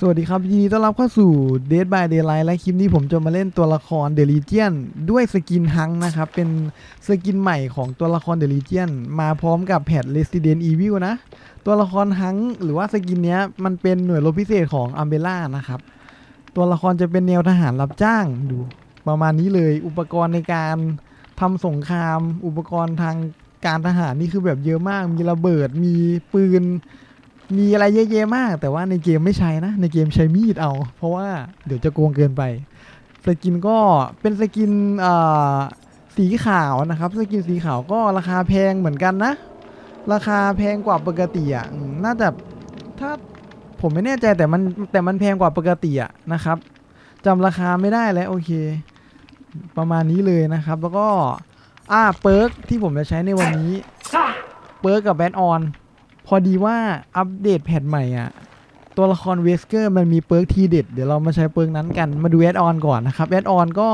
สวัสดีครับ ยินดีต้อนรับเข้าสู่ Dead by Daylight และคลิปนี้ผมจะมาเล่นตัวละคร The Legion ด้วยสกินฮังนะครับ เป็นสกินใหม่ของตัวละคร The Legion มาพร้อมกับแพท Resident Evil นะ ตัวละครฮังหรือว่าสกินเนี้ยมันเป็นหน่วยรบพิเศษของ Umbrella นะครับ ตัวละครจะเป็นแนวทหารรับจ้างดูประมาณนี้เลย อุปกรณ์ในการทำสงคราม อุปกรณ์ทางการทหารนี่คือแบบเยอะมาก มีระเบิด มีปืน มีอะไรเยอะแยะมาก แต่ว่าในเกมไม่ใช้นะ ในเกมใช้มีดเอา เพราะว่าเดี๋ยวจะโกงเกินไป สกินก็เป็นสกินเอ่อสีขาวนะครับ สกินสีขาวก็ราคาแพงเหมือนกันนะ ราคาแพงกว่าปกติอะ น่าจะถ้าผมไม่แน่ใจแต่มันแต่มันแพงกว่าปกติอะนะครับจำราคาไม่ได้แล้วโอเค ประมาณนี้เลยนะครับ แล้วก็อ่าเปิร์กที่ผมจะใช้ในวันนี้ เปิร์กกับแบทออน พอดีว่าอัปเดตแพทใหม่อะ ตัวละครเวสเกอร์มันมีเปิร์กทีเด็ด เดี๋ยวเรามาใช้เปิร์กนั้นกันมาดูแอดออนก่อนนะครับแอดออนก็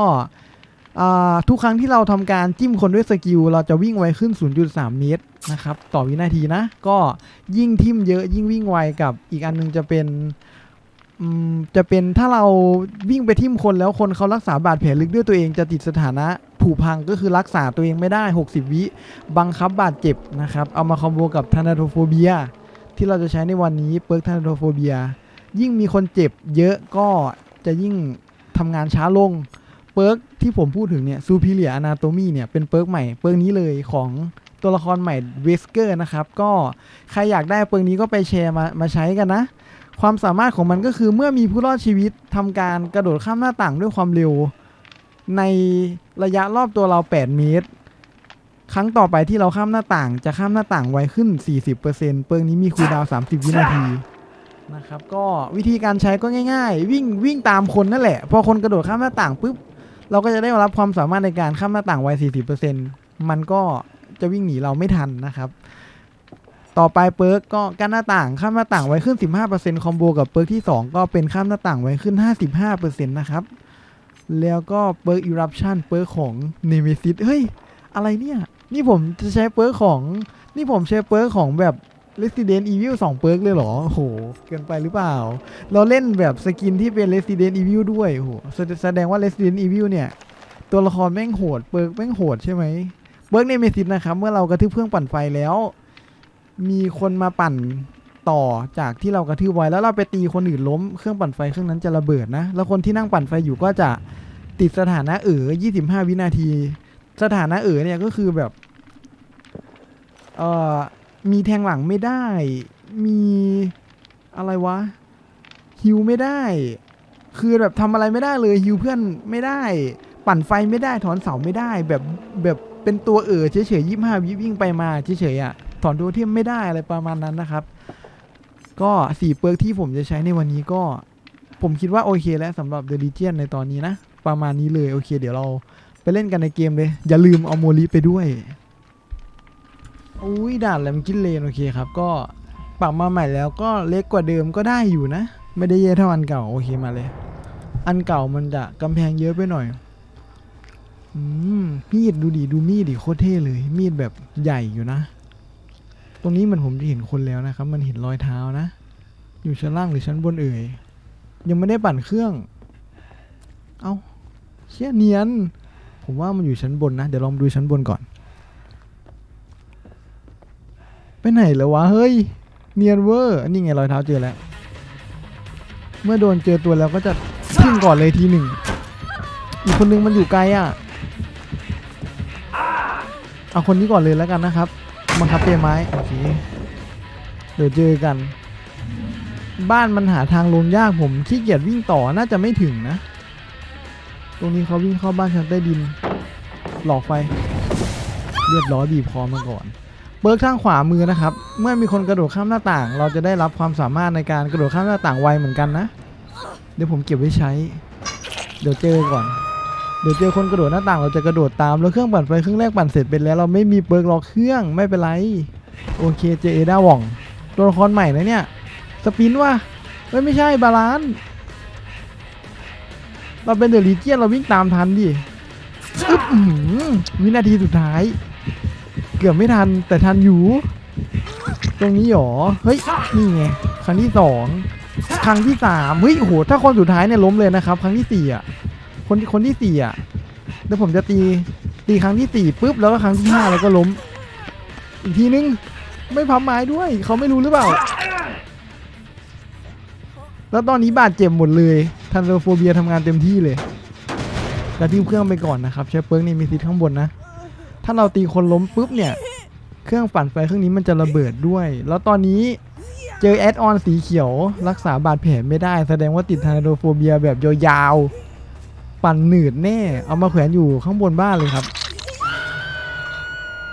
ทุกครั้งที่เราทำการจิ้มคนด้วยสกิล เราจะวิ่งไวขึ้น 0.3 เมตรนะครับ ต่อวินาทีนะ ก็ยิ่งทิมเยอะยิ่งวิ่งไวกับอีกอันหนึงจะเป็นจะเป็นถ้าเราวิ่งไปทิมคนแล้วคนเขารักษาบาดแผลลึกด้วยตัวเองจะติดสถานะ ผุพังก็คือรักษาตัวเองไม่ได้ 60 วิบังคับบาดเจ็บนะครับ เอามาคอมโบกับทานาโทโฟเบียที่เราจะใช้ในวันนี้เปิร์กทานาโทโฟเบียยิ่งมีคนเจ็บเยอะก็จะยิ่งทำงานช้าลง เปิร์กที่ผมพูดถึงเนี่ยซูพิเลียอนาโตมีเนี่ยเป็นเปิร์กใหม่เปิร์กนี้เลยของตัวละครใหม่เวสเกอร์นะครับ ก็ใครอยากได้เปิร์กนี้ก็ไปแชร์มามาใช้กันนะ ความสามารถของมันก็คือเมื่อมีผู้รอดชีวิตทำการกระโดดข้ามหน้าต่างด้วยความเร็วใน ระยะรอบตัวเรา 8 เมตร ครั้งต่อไปที่เราข้ามหน้าต่าง จะข้ามหน้าต่างไวขึ้น 40%เปิงนี้มีคูลดาวน์30 วินาทีนะครับ ก็วิธีการใช้ก็ง่าย ๆ วิ่งวิ่งตามคนนั่นแหละ พอคนกระโดดข้ามหน้าต่างปุ๊บ เราก็จะได้รับความสามารถในการข้ามหน้าต่างไว 40%มันก็จะวิ่งหนีเราไม่ทันนะครับ ต่อไปเปิร์กก็กั้นหน้าต่างข้ามหน้าต่างไวขึ้น 15%คอมโบกับเปิร์กที่ 2 ก็เป็นข้ามหน้าต่างไวขึ้น 55%นะครับ แล้วก็เปิร์ก eruption เปิร์กของ nemesis เฮ้ย อะไรเนี่ย นี่ผมจะใช้เปิร์กของ นี่ผมใช้เปิร์กของแบบ Resident Evil 2 เปิร์กเลยเหรอโห เกินไปหรือเปล่า เราเล่นแบบสกินที่เป็น Resident Evil ด้วยโหแสดงว่า Resident Evil เนี่ย ตัวละครแม่งโหด เปิร์กแม่งโหดใช่ไหมเปิร์กเนเมซิสนะครับ เมื่อเรากระทืบเครื่องปั่นไฟแล้ว มีคนมาปั่น ต่อจากที่เรากระทืบไว้แล้วเราไปตีคนอื่นล้มเครื่องปั่นไฟเครื่องนั้นจะระเบิดนะ แล้วคนที่นั่งปั่นไฟอยู่ก็จะติดสถานะเอ๋อ25 วินาที สถานะเอ๋อเนี่ยก็คือแบบเอ่อมีแทงหลังไม่ได้ มีอะไรวะฮิวไม่ได้ คือแบบทำอะไรไม่ได้เลยฮิวเพื่อนไม่ได้ ปั่นไฟไม่ได้ถอนเสาไม่ได้ แบบแบบเป็นตัวเอ๋อเฉยๆยี่ห้าวิวิ่งไปมาเฉยๆอะถอนตัวเทียมไม่ได้อะไรประมาณนั้นนะครับ ก็สี่เปิร์กที่ผมจะใช้ในวันนี้ก็ ผมคิดว่าโอเคแล้วสำหรับ The Legion ในตอนนี้นะ ประมาณนี้เลยโอเค เดี๋ยวเราไปเล่นกันในเกมเลย อย่าลืมเอาโมลิไปด้วยอุ้ยด่านแลมกินเลนโอเคครับ ก็ปรับมาใหม่แล้วก็เล็กกว่าเดิมก็ได้อยู่นะ ไม่ได้เยอะเท่าอันเก่าโอเคมาเลย อันเก่ามันจะกำแพงเยอะไปหน่อยอืมมีดดูดิดูมีดดิโคตรเท่เลย มีดแบบใหญ่อยู่นะ รงนี้มันผมจะเห็นคนแล้วนะครับ มันเห็นรอยเท้านะ อยู่ชั้นล่างหรือชั้นบนเอ่ย ยังไม่ได้ปั่นเครื่อง เอา้าเชี่ยเนียน ผมว่ามันอยู่ชั้นบนนะ เดี๋ยวลองดูชั้นบนก่อน ไปไหนแล้ววะ เฮ้ย เนียนเวอร์นี่ไงรอยเท้าเจอแล้ว เมื่อโดนเจอตัวแล้วก็จะทิ่มก่อนเลยทีหนึ่ง อีกคนนึงมันอยู่ไกลอะ เอาคนนี้ก่อนเลยแล้วกันนะครับ บังคับเปไม้ โอเค เดี๋ยวเจอกัน บ้านมันหาทางลงยากผมขี้เกียจวิ่งต่อน่าจะไม่ถึงนะ ตรงนี้เขาวิ่งเข้าบ้านชั้นใต้ดิน หลอกไฟ เรียบร้อยบีบคอมาก่อน เบิร์กทางขวามือนะครับ เมื่อมีคนกระโดดข้ามหน้าต่าง เราจะได้รับความสามารถในการกระโดดข้ามหน้าต่างไวเหมือนกันนะ เดี๋ยวผมเก็บไว้ใช้ เดี๋ยวเจอก่อน เดี๋ยวเจอคนกระโดดหน้าต่างเราจะกระโดดตามแล้วเครื่องปั่นไฟเครื่องแรกปั่นเสร็จไปแล้วเราไม่มีเบิร์กล็อกเครื่องไม่เป็นไรโอเคเจเอด้าว่องตัวละครใหม่นะเนี่ยสปินว่ะเฮ้ยไม่ใช่บาลานเราเป็นเดอะลีเจียนเราวิ่งตามทันดิอึ้วินาทีสุดท้าย เกือบไม่ทันแต่ทันอยู่ ตรงนี้หรอเฮ้ยนี่ไงครั้งที่สองครั้งที่สามเฮ้ยโอ้โหถ้าคนสุดท้ายเนี่ยล้มเลยนะครับ ครั้งที่สี่อะ คนที่คนที่สี่อะเดี๋ยวผมจะตีตีครั้งที่สี่ปุ๊บแล้วก็ครั้งที่ห้าแล้วก็ล้ม อีกทีนึงไม่พับไม้ด้วยเขาไม่รู้หรือเปล่า แล้วตอนนี้บาดเจ็บหมดเลยทันโรโฟเบียทำงานเต็มที่เลยกระทิบเครื่องไปก่อนนะครับใช้เปิร์กนี่มีซิทข้างบนนะ ถ้าเราตีคนล้มปุ๊บเนี่ย เครื่องปั่นไฟเครื่องนี้มันจะระเบิดด้วย แล้วตอนนี้เจอแอดออนสีเขียว รักษาบาดแผลไม่ได้ แสดงว่าติดทานาโดโฟเบียแบบยาวๆ ปั่นหนืดแน่ เอามาแขวนอยู่ข้างบนบ้านเลยครับ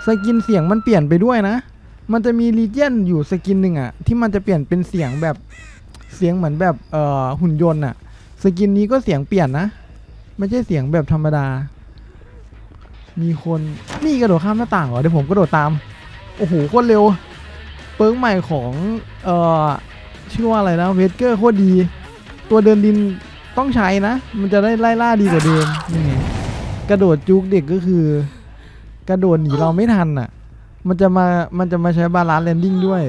สกินเสียงมันเปลี่ยนไปด้วยนะ มันจะมีรีเจนอยู่สกินหนึ่งอะที่มันจะเปลี่ยนเป็นเสียงแบบเสียงเหมือนแบบเอ่อหุ่นยนต์อะสกินนี้ก็เสียงเปลี่ยนนะ ไม่ใช่เสียงแบบธรรมดา มีคนนี่กระโดดข้ามหน้าต่างเหรอเดี๋ยวผมกระโดดตาม โอ้โหโคตรเร็ว เปิร์กใหม่ของเอ่อชื่อว่าอะไรนะเวสเกอร์โคตรดี ตัวเดินดิน ต้องใช้นะ มันจะได้ไล่ล่าดีกว่าเดิมนี่ไงกระโดดจุกเด็กก็คือ กระโดดหนีเราไม่ทันอะ มันจะมามันจะมาใช้บาลานซ์แลนดิ้งด้วย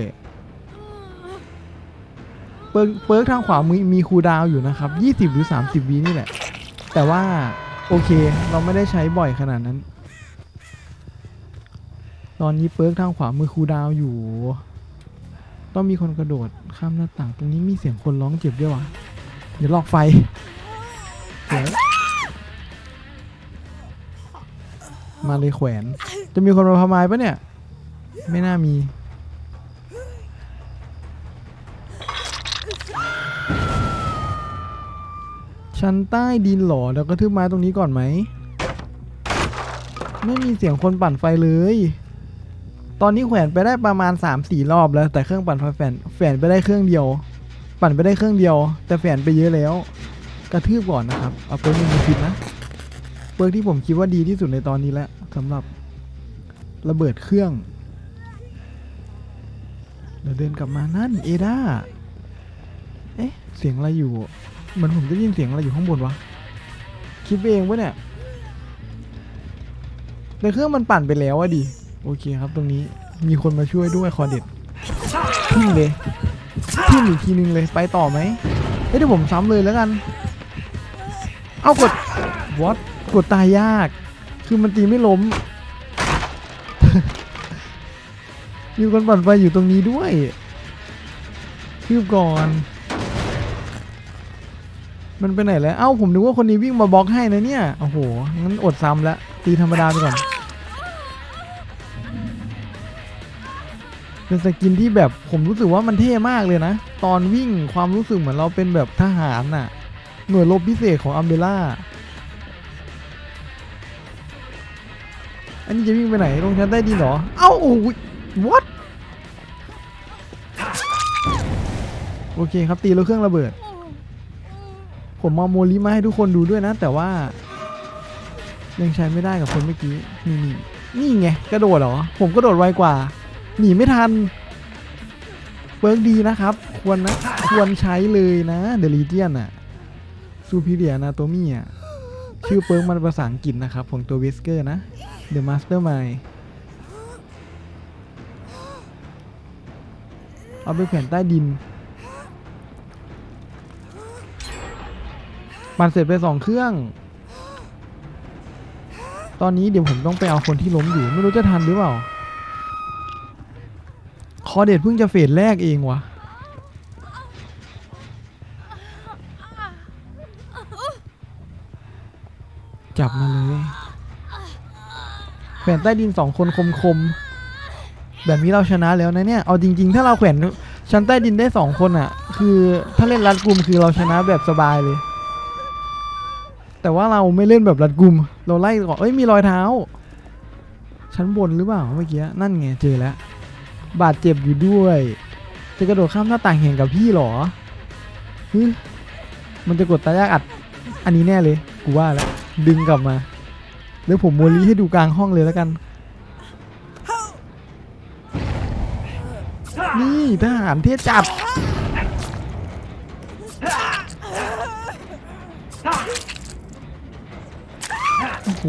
เปิร์กเปิร์กทางขวามือมีคูดาวอยู่นะครับ 20 หรือ 30วินี่แหละ แต่ว่าโอเคเราไม่ได้ใช้บ่อยขนาดนั้น ตอนนี้เปิร์กทางขวามือคูดาวอยู่ ต้องมีคนกระโดดข้ามหน้าต่างตรงนี้มีเสียงคนร้องเจ็บด้วยวะ เดี๋ยวลอกไฟเดี๋ยวมาเลยแขวน จะมีคนมาพามายปะเนี่ย ไม่น่ามี ชั้นใต้ดินเหรอเดี๋ยวก็ทึบไม้ตรงนี้ก่อนไหม ไม่มีเสียงคนปั่นไฟเลย ตอนนี้แขวนไปได้ประมาณ 3-4 รอบแล้ว แต่เครื่องปั่นไฟแฝนแฝนไปได้เครื่องเดียว ปั่นไปได้เครื่องเดียว แต่แฝนไปเยอะแล้ว กระทืบก่อนนะครับ เอาเปิร์กมีคิดนะ เปิร์กที่ผมคิดว่าดีที่สุดในตอนนี้แล้วสำหรับระเบิดเครื่องเดี๋ยวเดินกลับมานั่นเอดาเอ๊ะ เสียงอะไรอยู่ เหมือนผมได้ยินเสียงอะไรอยู่ข้างบนวะ คิดเองวะเนี่ยแต่เครื่องมันปั่นไปแล้วอะดิ โอเคครับตรงนี้มีคนมาช่วยด้วยคอเด็ดทิ่มเลย ทิ่มอีกทีนึงเลยไปต่อไหมเฮ้ยเดี๋ยวผมซ้ำเลยแล้วกัน เอากดวอตกดตายยาก คือมันตีไม่ล้ม มีคนปั่นไฟอยู่ตรงนี้ด้วยคืบก่อน มันไปไหนแล้ว เอ้าผมนึกว่าคนนี้วิ่งมาบล็อกให้นะเนี่ย โอ้โห งั้นอดซ้ำแล้วตีธรรมดาไปก่อน เป็นสกินที่แบบผมรู้สึกว่ามันเท่มากเลยนะ ตอนวิ่งความรู้สึกเหมือนเราเป็นแบบทหารน่ะ หน่วยรบพิเศษของอัมเบล่า อันนี้จะวิ่งไปไหนลงชั้นใต้ดินเหรอ เอ้าโอ้ย what โอเคครับตีแล้วเครื่องระเบิด ผมมาโมลิมาให้ทุกคนดูด้วยนะ แต่ว่า ยังใช้ไม่ได้กับคนเมื่อกี้ นี่นี่นี่ไงกระโดดเหรอ ผมกระโดดไวกว่า หนีไม่ทันเปิร์กดีนะครับ ควรนะควรใช้เลยนะเดลิเจียนอะซูพิเรียนาโตมี่อะชื่อเปิร์กมันภาษาอังกฤษนะครับ ของตัวเวสเกอร์นะ The Mastermind เอาไปแขวนใต้ดินมันเสร็จไปสองเครื่อง ตอนนี้เดี๋ยวผมต้องไปเอาคนที่ล้มอยู่ ไม่รู้จะทันหรือเปล่า อเด็ดเพิ่งจะเฟสแรกเองวะจับมาเลยแขวนใต้ดินสองคนคมๆแบบนี้เราชนะแล้วนะเนี่ย เอาจริง ๆ ถ้าเราแขวนชั้นใต้ดินได้สองคนอะ่ะ คือถ้าเล่นรัดกลุ่มคือเราชนะแบบสบายเลย แต่ว่าเราไม่เล่นแบบรัดกลุ่ม เราไล่ก่อนเอ้ยมีรอยเท้า ชั้นบนหรือเปล่าเมื่อกี้นั่นไงเจอแล้ว บาดเจ็บอยู่ด้วย จะกระโดดข้ามหน้าต่างแห่งกับพี่หรอฮึมันจะกดตายากอัด อันนี้แน่เลย กูว่าแล้ว ดึงกลับมาเดี๋ยวผมโมลีให้ดูกลางห้องเลยแล้วกัน นี่ทหารเทศจัดโอ้โห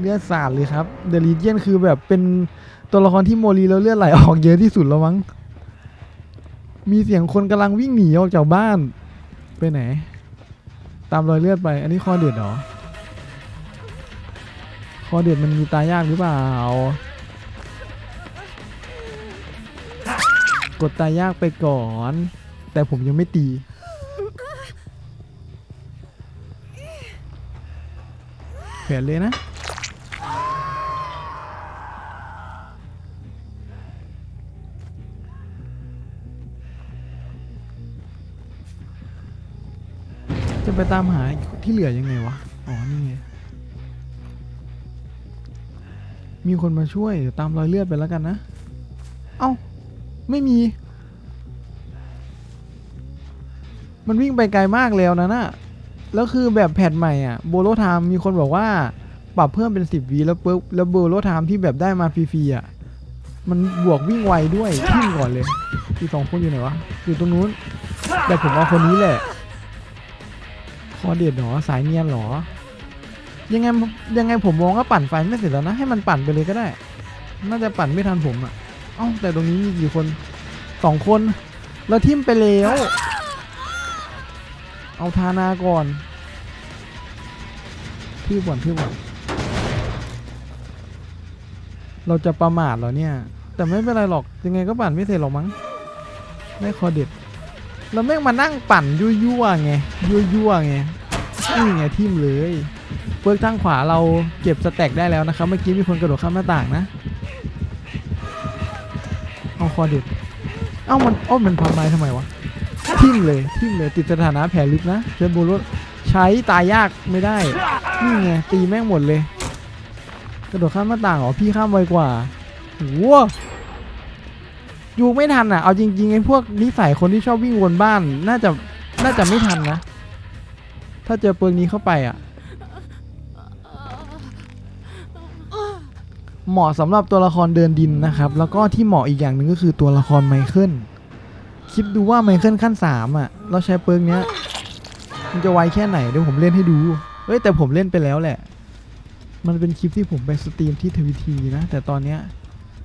เลือดสาดเลยครับเดลิเจียนคือแบบเป็นตัวละครที่โมลีแล้วเลือดไหลออกเยอะที่สุดแล้วมั้ง มีเสียงคนกำลังวิ่งหนีออกจากบ้าน ไปไหน ตามรอยเลือดไป อันนี้คอเด็ดหรอ คอเด็ดมันมีตายากหรือเปล่า กดตายากไปก่อน แต่ผมยังไม่ตีแผนเลยนะ จะไปตามหาที่เหลือยังไงวะ อ๋อ นี่ไง มีคนมาช่วยตามรอยเลือดไปแล้วกันนะ เอ้า ไม่มี มันวิ่งไปไกลมากแล้วนะน่ะ แล้วคือแบบแพทใหม่อะ โบโลไทม์มีคนบอกว่า ปรับเพิ่มเป็น 10วีแล้วปุ๊บแล้วโบโลไทม์ที่แบบได้มาฟรีๆอะ มันบวกวิ่งไวด้วยทิ่มก่อนเลยอีกสองคนอยู่ไหนวะ อยู่ตรงนู้นแต่ผมเอาคนนี้แหละ อเด็ดเหรอสายเนียนเหรอ ยังไงยังไงผมมองว่าปั่นไฟไม่เสร็จแล้วนะ ให้มันปั่นไปเลยก็ได้ น่าจะปั่นไม่ทันผมอะเอ้าแต่ตรงนี้มีกี่คนสองคนแล้วทิมไปแล้ว เอาทานาก่อนทืบก่อนทืบก่อนเราจะประมาทเหรอเนี่ย แต่ไม่เป็นไรหรอก ยังไงก็ปั่นไม่เสร็จหรอกมั้งได้คอเด็ดเราแม่งมานั่งปั่นยั่วๆไงยั่วๆไง นี่ไงทิมเลยเปิร์กทางขวาเราเก็บสแต็กได้แล้วนะครับ เมื่อกี้มีคนกระโดดข้ามหน้าต่างนะ เอาคอเด็ด เอ้ามันอ้ามันพับไม้ทำไมวะ ทิ่มเลยทิ่มเลยติดสถานะแผลลึกนะเชนบูรุใช้ตายยากไม่ได้ นี่ไงตีแม่งหมดเลย กระโดดข้ามหน้าต่างเหรอพี่ข้ามไวกว่าโหอยู่ไม่ทันอะ เอาจริงๆไอ้พวกนิสัยคนที่ชอบวิ่งวนบ้าน น่าจะน่าจะไม่ทันนะ ถ้าเจอเปิงนี้เข้าไปอะ เหมาะสำหรับตัวละครเดินดินนะครับ แล้วก็ที่เหมาะอีกอย่างหนึ่งก็คือตัวละครไมเคิลคิดดูว่าไมเคิลขั้นสามอะ เราใช้เปิงเนี้ย มันจะไวแค่ไหนเดี๋ยวผมเล่นให้ดู เฮ้ยแต่ผมเล่นไปแล้วแหละ มันเป็นคลิปที่ผมไปสตรีมที่ทวิทีนะ แต่ตอนเนี้ย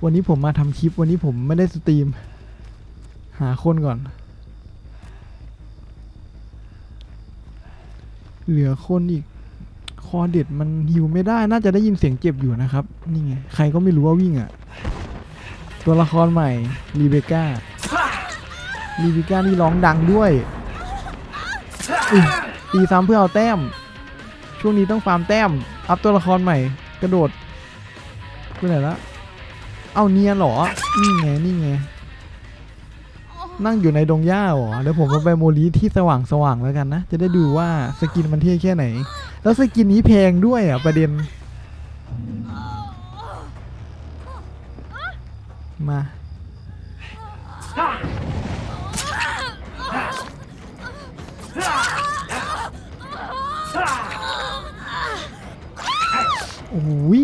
วันนี้ผมมาทำคลิปวันนี้ผมไม่ได้สตรีม หาคนก่อน เหลือคนอีก คอเด็ดมันฮิวไม่ได้ น่าจะได้ยินเสียงเจ็บอยู่นะครับ นี่ไง ใครก็ไม่รู้ว่าวิ่งอะ ตัวละครใหม่รีเบก้ารีเบก้านี่ร้องดังด้วยตีซ้ำเพื่อเอาแต้ม ช่วงนี้ต้องฟาร์มแต้ม อัพตัวละครใหม่ กระโดดไปไหนละ เอาเนียนหรอ นี่ไง นี่ไง นั่งอยู่ในดงหญ้าเหรอเดี๋ยวผมมาไปโมลีที่สว่างสว่างๆแล้วกันนะ จะได้ดูว่าสกินมันเท่แค่ไหน แล้วสกินนี้แพงด้วยอะประเด็น มา โอ้ย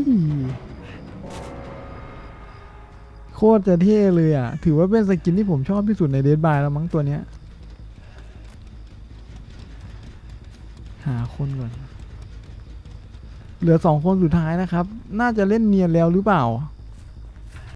โคตรจะเท่เลยอะ ถือว่าเป็นสกินที่ผมชอบที่สุดในเดดบายแล้วมั้งตัวเนี้ย หาคนก่อน เหลือสองคนสุดท้ายนะครับ น่าจะเล่นเนียนแล้วหรือเปล่า